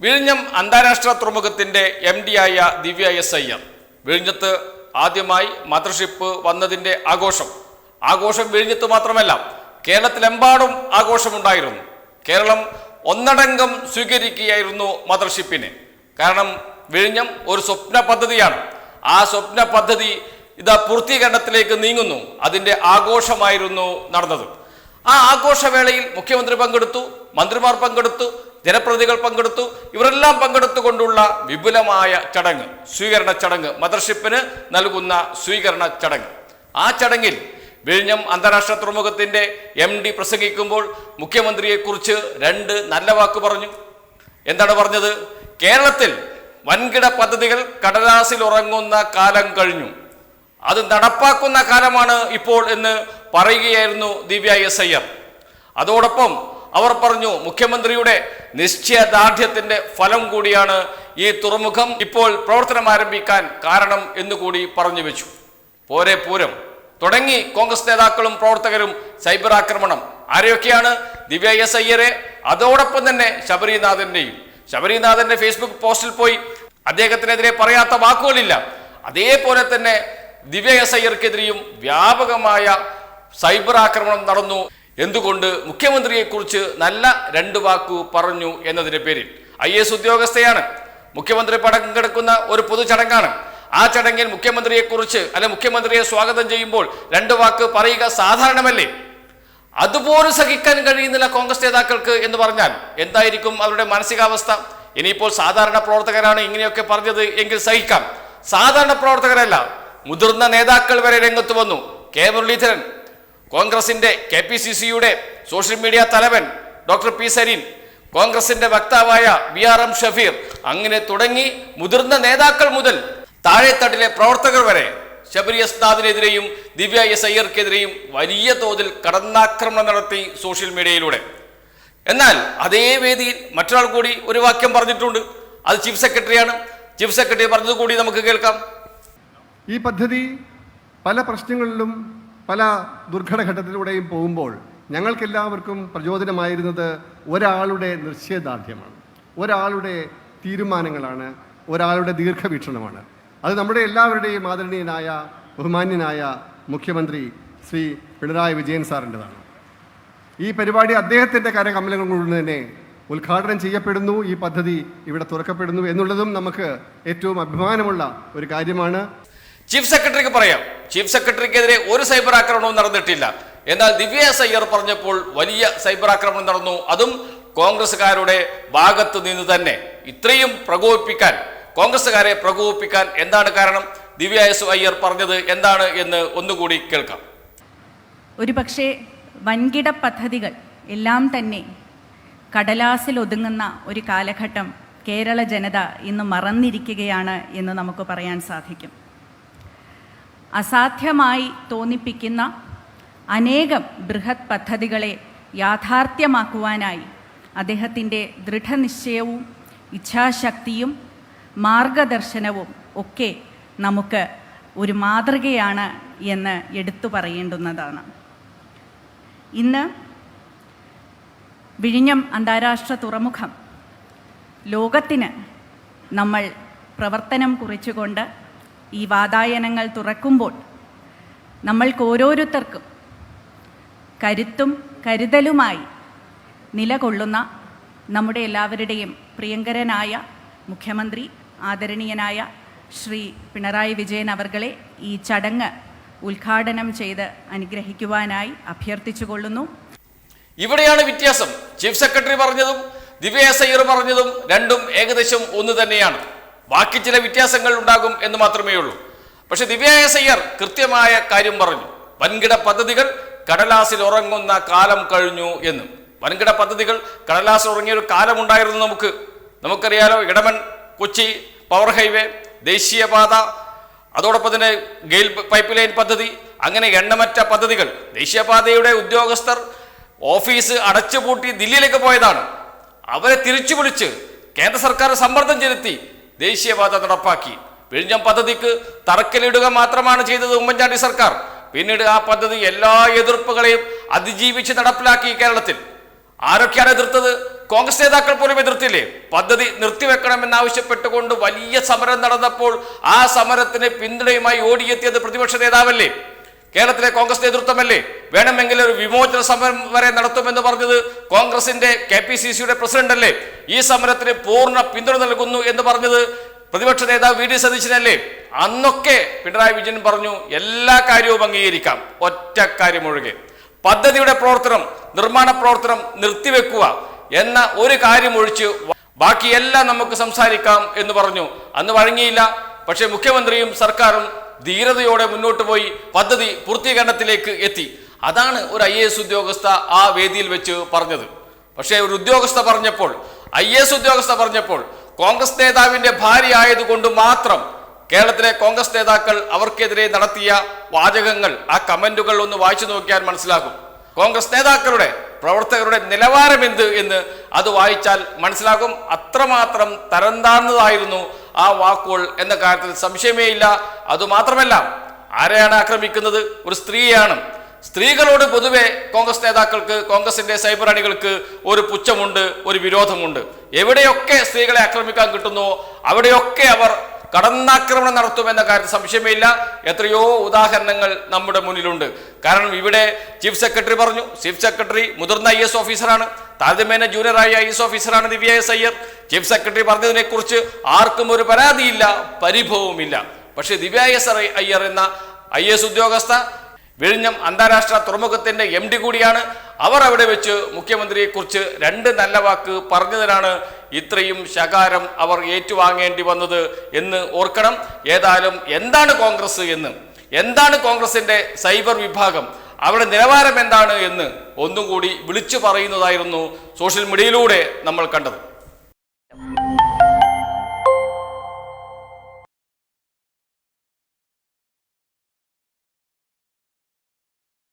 വിഴിഞ്ഞം അന്താരാഷ്ട്ര തുറമുഖത്തിന്റെ എം ഡി ആയ ദിവ്യ എസ് അയ്യർ വിഴിഞ്ഞത്ത് ആദ്യമായി മദർഷിപ്പ് വന്നതിന്റെ ആഘോഷം. ആഘോഷം വിഴിഞ്ഞത്ത് മാത്രമല്ല കേരളത്തിലെമ്പാടും ആഘോഷമുണ്ടായിരുന്നു. കേരളം ഒന്നടങ്കം സ്വീകരിക്കുകയായിരുന്നു മദർഷിപ്പിനെ. കാരണം വിഴിഞ്ഞം ഒരു സ്വപ്ന പദ്ധതിയാണ്. ആ സ്വപ്ന പദ്ധതി ഇതാ പൂർത്തീകരണത്തിലേക്ക് നീങ്ങുന്നു. അതിന്റെ ആഘോഷമായിരുന്നു നടന്നത്. ആ ആഘോഷവേളയിൽ മുഖ്യമന്ത്രി പങ്കെടുത്തു. മന്ത്രിമാർ പങ്കെടുത്തു ജനപ്രതിനിധികൾ പങ്കെടുത്തു. ഇവരെല്ലാം പങ്കെടുത്തുകൊണ്ടുള്ള വിപുലമായ ചടങ്ങ് സ്വീകരണ ചടങ്ങ് മദർഷിപ്പിന് നൽകുന്ന സ്വീകരണ ചടങ്ങ്. ആ ചടങ്ങിൽ വിഴിഞ്ഞം അന്താരാഷ്ട്ര തുറമുഖത്തിന്റെ എം ഡി പ്രസംഗിക്കുമ്പോൾ മുഖ്യമന്ത്രിയെക്കുറിച്ച് രണ്ട് നല്ല വാക്ക് പറഞ്ഞു. എന്താണ് പറഞ്ഞത്? കേരളത്തിൽ വൻകിട പദ്ധതികൾ കടലാസിൽ ഉറങ്ങുന്ന കാലം കഴിഞ്ഞു. അത് നടപ്പാക്കുന്ന കാലമാണ് ഇപ്പോൾ എന്ന് പറയുകയായിരുന്നു ദിവ്യ എസ് അയ്യർ അതോടൊപ്പം അവർ പറഞ്ഞു മുഖ്യമന്ത്രിയുടെ നിശ്ചയദാർഢ്യത്തിന്റെ ഫലം കൂടിയാണ് ഈ തുറമുഖം ഇപ്പോൾ പ്രവർത്തനം ആരംഭിക്കാൻ കാരണം എന്നുകൂടി പറഞ്ഞു വെച്ചു. പോരെ പൂരം. തുടങ്ങി കോൺഗ്രസ് നേതാക്കളും പ്രവർത്തകരും സൈബർ ആക്രമണം. ആരെയൊക്കെയാണ് ദിവ്യ എസ് അയ്യരെ? അതോടൊപ്പം തന്നെ ശബരിനാഥന്റെയും. ശബരിനാഥന്റെ ഫേസ്ബുക്ക് പോസ്റ്റിൽ പോയി അദ്ദേഹത്തിനെതിരെ പറയാത്ത വാക്കുകളില്ല. അതേപോലെ തന്നെ ദിവ്യ എസ് അയ്യർക്കെതിരെയും വ്യാപകമായ സൈബർ ആക്രമണം നടന്നു. എന്തുകൊണ്ട് മുഖ്യമന്ത്രിയെക്കുറിച്ച് നല്ല രണ്ട് വാക്കു പറഞ്ഞു എന്നതിന്റെ പേരിൽ ഐ എസ് ഉദ്യോഗസ്ഥയാണ്. മുഖ്യമന്ത്രി പങ്കെടുക്കുന്ന ഒരു പൊതുചടങ്ങാണ് ആ ചടങ്ങിൽ മുഖ്യമന്ത്രിയെക്കുറിച്ച് അല്ലെ മുഖ്യമന്ത്രിയെ സ്വാഗതം ചെയ്യുമ്പോൾ രണ്ട് വാക്ക് പറയുക സാധാരണമല്ലേ? അതുപോലും സഹിക്കാൻ കഴിയുന്നില്ല കോൺഗ്രസ് നേതാക്കൾക്ക് എന്ന് പറഞ്ഞാൽ എന്തായിരിക്കും അവരുടെ മാനസികാവസ്ഥ? ഇനിയിപ്പോൾ സാധാരണ പ്രവർത്തകരാണ് ഇങ്ങനെയൊക്കെ പറഞ്ഞത് എങ്കിൽ സഹിക്കാം. സാധാരണ പ്രവർത്തകരല്ല മുതിർന്ന നേതാക്കൾ വരെ രംഗത്ത് വന്നു. കെ മുരളീധരൻ കോൺഗ്രസിന്റെ കെ പി സി സിയുടെ സോഷ്യൽ മീഡിയ തലവൻ ഡോക്ടർ പി സരീൻ കോൺഗ്രസിന്റെ വക്താവായ ബി ആർ എം ഷഫീർ അങ്ങനെ തുടങ്ങി മുതിർന്ന നേതാക്കൾ മുതൽ താഴെത്തട്ടിലെ പ്രവർത്തകർ വരെ ശബരി അസ്താദിനെതിരെയും ദിവ്യ എസ് അയ്യർക്കെതിരെയും വലിയ തോതിൽ കടന്നാക്രമണം നടത്തി സോഷ്യൽ മീഡിയയിലൂടെ. എന്നാൽ അതേ വേദിയിൽ മറ്റൊരാൾ കൂടി ഒരു വാക്യം പറഞ്ഞിട്ടുണ്ട്. അത് ചീഫ് സെക്രട്ടറിയാണ്. ചീഫ് സെക്രട്ടറി പറഞ്ഞത് കൂടി നമുക്ക് കേൾക്കാം. ഈ പദ്ധതി പല പ്രശ്നങ്ങളിലും പല ദുർഘടഘട്ടത്തിലൂടെയും പോകുമ്പോൾ ഞങ്ങൾക്കെല്ലാവർക്കും പ്രചോദനമായിരുന്നത് ഒരാളുടെ നിശ്ചയദാർഢ്യമാണ്. ഒരാളുടെ തീരുമാനങ്ങളാണ്. ഒരാളുടെ ദീർഘവീക്ഷണമാണ്. അത് നമ്മുടെ എല്ലാവരുടെയും ആദരണീയനായ ബഹുമാന്യനായ മുഖ്യമന്ത്രി ശ്രീ പിണറായി വിജയൻ സാറിന്റെതാണ്. ഈ പരിപാടി അദ്ദേഹത്തിന്റെ കരകമലങ്ങൾ കൊണ്ട് തന്നെ ഉദ്ഘാടനം ചെയ്യപ്പെടുന്നു. ഈ പദ്ധതി ഇവിടെ തുറക്കപ്പെടുന്നു എന്നുള്ളതും നമുക്ക് ഏറ്റവും അഭിമാനമുള്ള ഒരു കാര്യമാണ്. ചീഫ് സെക്രട്ടറിക്ക് പറയാം. ചീഫ് സെക്രട്ടറിക്കെതിരെ ഒരു സൈബർ ആക്രമണവും നടന്നിട്ടില്ല. എന്നാൽ ദിവ്യ എസ് അയ്യർ പറഞ്ഞപ്പോൾ വലിയ സൈബർ ആക്രമണം നടന്നു. അതും കോൺഗ്രസ്സുകാരുടെ ഭാഗത്ത് നിന്ന് തന്നെ. ഇത്രയും പ്രകോപിപ്പിക്കാൻ കോൺഗ്രസ്സുകാരെ പ്രകോപിപ്പിക്കാൻ എന്താണ് കാരണം? ദിവ്യ എസ് അയ്യർ പറഞ്ഞത് എന്താണ് എന്ന് ഒന്നുകൂടി കേൾക്കാം. ഒരു പക്ഷേ വൻകിട പദ്ധതികൾ എല്ലാം തന്നെ കടലാസിൽ ഒതുങ്ങുന്ന ഒരു കാലഘട്ടം കേരള ജനത ഇന്ന് മറന്നിരിക്കുകയാണ് എന്ന് നമുക്ക് പറയാൻ സാധിക്കും. അസാധ്യമായി തോന്നിപ്പിക്കുന്ന അനേകം ബൃഹത് പദ്ധതികളെ യാഥാർത്ഥ്യമാക്കുവാനായി അദ്ദേഹത്തിന്റെ ദൃഢനിശ്ചയവും ഇച്ഛാശക്തിയും മാർഗദർശനവും ഒക്കെ നമുക്ക് ഒരു മാതൃകയാണ് എന്ന് എടുത്തു പറയേണ്ടുന്നതാണ്. ഇന്ന് വിഴിഞ്ഞം അന്താരാഷ്ട്ര തുറമുഖം ലോകത്തിന് നമ്മൾ പ്രവർത്തനം കുറിച്ചുകൊണ്ട് ഈ വാതായനങ്ങൾ തുറക്കുമ്പോൾ നമ്മൾക്ക് ഓരോരുത്തർക്കും കരുത്തും കരുതലുമായി നിലകൊള്ളുന്ന നമ്മുടെ എല്ലാവരുടെയും പ്രിയങ്കരനായ മുഖ്യമന്ത്രി ആദരണീയനായ ശ്രീ പിണറായി വിജയൻ അവർകളെ ഈ ചടങ്ങ് ഉദ്ഘാടനം ചെയ്ത് അനുഗ്രഹിക്കുവാനായി അഭ്യർത്ഥിച്ചുകൊള്ളുന്നു. ഇവിടെയാണ് വ്യത്യാസം. ചീഫ് സെക്രട്ടറി പറഞ്ഞതും ദിവ്യ എസ് അയ്യർ പറഞ്ഞതും രണ്ടും ഏകദേശം ഒന്ന് തന്നെയാണ്. ബാക്കി ചില വ്യത്യാസങ്ങൾ ഉണ്ടാകും എന്ന് മാത്രമേ ഉള്ളൂ. പക്ഷെ ദിവ്യായ സയ്യർ കൃത്യമായ കാര്യം പറഞ്ഞു. വൻകിട പദ്ധതികൾ കടലാസിൽ ഉറങ്ങുന്ന കാലം കഴിഞ്ഞു എന്ന്. വൻകിട പദ്ധതികൾ കടലാസിൽ ഉറങ്ങിയ ഒരു കാലമുണ്ടായിരുന്നു നമുക്ക്. നമുക്കറിയാലോ ഇടമൺ കൊച്ചി പവർ ഹൈവേ ദേശീയപാത അതോടൊപ്പം തന്നെ ഗെയിൽ പൈപ്പ് ലൈൻ പദ്ധതി അങ്ങനെ എണ്ണമറ്റ പദ്ധതികൾ. ദേശീയപാതയുടെ ഉദ്യോഗസ്ഥർ ഓഫീസ് അടച്ചുപൂട്ടി ദില്ലിയിലേക്ക് പോയതാണ്. അവരെ തിരിച്ചു വിളിച്ച് കേന്ദ്ര സർക്കാർ സമ്മർദ്ദം ചെലുത്തി. ദേശീയപാത നടപ്പാക്കി. വിഴിഞ്ഞം പദ്ധതിക്ക് തറക്കല്ലിടുക മാത്രമാണ് ചെയ്തത് ഉമ്മൻചാണ്ടി സർക്കാർ. പിന്നീട് ആ പദ്ധതി എല്ലാ എതിർപ്പുകളെയും അതിജീവിച്ച് നടപ്പിലാക്കി കേരളത്തിൽ. ആരൊക്കെയാണ് എതിർത്തത്? കോൺഗ്രസ് നേതാക്കൾ പോലും എതിർത്തില്ലേ? പദ്ധതി നിർത്തിവെക്കണമെന്നാവശ്യപ്പെട്ടുകൊണ്ട് വലിയ സമരം നടന്നപ്പോൾ ആ സമരത്തിന് പിന്തുണയുമായി ഓടിയെത്തിയത് പ്രതിപക്ഷ നേതാവല്ലേ? കേരളത്തിലെ കോൺഗ്രസ് നേതൃത്വമല്ലേ? വേണമെങ്കിൽ ഒരു വിമോചന സമരം വരെ നടത്തുമെന്ന് പറഞ്ഞത് കോൺഗ്രസിന്റെ കെ പി സി സിയുടെ പ്രസിഡന്റ് അല്ലേ ഈ സമരത്തിന് പൂർണ പിന്തുണ നൽകുന്നു എന്ന് പറഞ്ഞത് പ്രതിപക്ഷ നേതാവ് വി ഡി സതീശനല്ലേ? അന്നൊക്കെ പിണറായി വിജയൻ പറഞ്ഞു എല്ലാ കാര്യവും അംഗീകരിക്കാം. ഒറ്റ കാര്യം ഒഴികെ. പദ്ധതിയുടെ പ്രവർത്തനം നിർമ്മാണ പ്രവർത്തനം നിർത്തിവെക്കുക എന്ന ഒരു കാര്യം ഒഴിച്ച് ബാക്കിയെല്ലാം നമുക്ക് സംസാരിക്കാം എന്ന് പറഞ്ഞു. അന്ന് വഴങ്ങിയില്ല. പക്ഷേ മുഖ്യമന്ത്രിയും സർക്കാരും ധീരതയോടെ മുന്നോട്ട് പോയി പദ്ധതി പൂർത്തീകരണത്തിലേക്ക് എത്തി. അതാണ് ഒരു ഐ ഉദ്യോഗസ്ഥ ആ വേദിയിൽ വെച്ച് പറഞ്ഞത്. പക്ഷേ ഒരു ഉദ്യോഗസ്ഥ പറഞ്ഞപ്പോൾ ഐ എസ് ഉദ്യോഗസ്ഥ പറഞ്ഞപ്പോൾ കോൺഗ്രസ് നേതാവിന്റെ ഭാര്യ ആയതുകൊണ്ട് മാത്രം കേരളത്തിലെ കോൺഗ്രസ് നേതാക്കൾ അവർക്കെതിരെ നടത്തിയ വാചകങ്ങൾ ആ കമന്റുകൾ ഒന്ന് വായിച്ചു നോക്കിയാൽ മനസ്സിലാകും. കോൺഗ്രസ് നേതാക്കളുടെ പ്രവർത്തകരുടെ നിലവാരം എന്ത് എന്ന് അത് വായിച്ചാൽ മനസ്സിലാകും. അത്രമാത്രം തരം താഴ്ന്നതായിരുന്നു ആ വാക്കുകൾ എന്ന കാര്യത്തിൽ സംശയമേ ഇല്ല അതുമാത്രമല്ല ആരെയാണ് ആക്രമിക്കുന്നത്? ഒരു സ്ത്രീയാണ് സ്ത്രീകളോട് പൊതുവെ കോൺഗ്രസ് നേതാക്കൾക്ക് കോൺഗ്രസിന്റെ സൈബർ അണികൾക്ക് ഒരു പുച്ഛമുണ്ട് ഒരു വിരോധമുണ്ട്. എവിടെയൊക്കെ സ്ത്രീകളെ ആക്രമിക്കാൻ കിട്ടുന്നോ അവിടെയൊക്കെ അവർ കടന്നാക്രമണം നടത്തുമെന്ന കാര്യത്തിൽ സംശയമില്ല. എത്രയോ ഉദാഹരണങ്ങൾ നമ്മുടെ മുന്നിലുണ്ട്. കാരണം ഇവിടെ ചീഫ് സെക്രട്ടറി പറഞ്ഞു. ചീഫ് സെക്രട്ടറി മുതിർന്ന ഐ എസ് ഓഫീസറാണ്. താരതമ്യേന ജൂനിയറായ ഐ എസ് ഓഫീസറാണ് Divya S Iyer. Chief secretary പറഞ്ഞതിനെ കുറിച്ച് ആർക്കും ഒരു പരാതിയില്ല പരിഭവവുമില്ല. പക്ഷേ ദിവ്യ എസ് അയ്യർ എന്ന ഐ എസ് ഉദ്യോഗസ്ഥ വിഴിഞ്ഞം അന്താരാഷ്ട്ര തുറമുഖത്തിന്റെ എം ഡി കൂടിയാണ്. അവർ അവിടെ വെച്ച് മുഖ്യമന്ത്രിയെക്കുറിച്ച് രണ്ട് നല്ല വാക്ക് പറഞ്ഞതിനാണ് ഇത്രയും ശകാരം അവർ ഏറ്റുവാങ്ങേണ്ടി വന്നത് എന്ന് ഓർക്കണം. ഏതായാലും എന്താണ് കോൺഗ്രസ് എന്ന്? എന്താണ് കോൺഗ്രസിന്റെ സൈബർ വിഭാഗം? അവരുടെ നിലവാരം എന്താണ് എന്ന് ഒന്നുകൂടി വിളിച്ചു പറയുന്നതായിരുന്നു സോഷ്യൽ മീഡിയയിലൂടെ നമ്മൾ കണ്ടത്.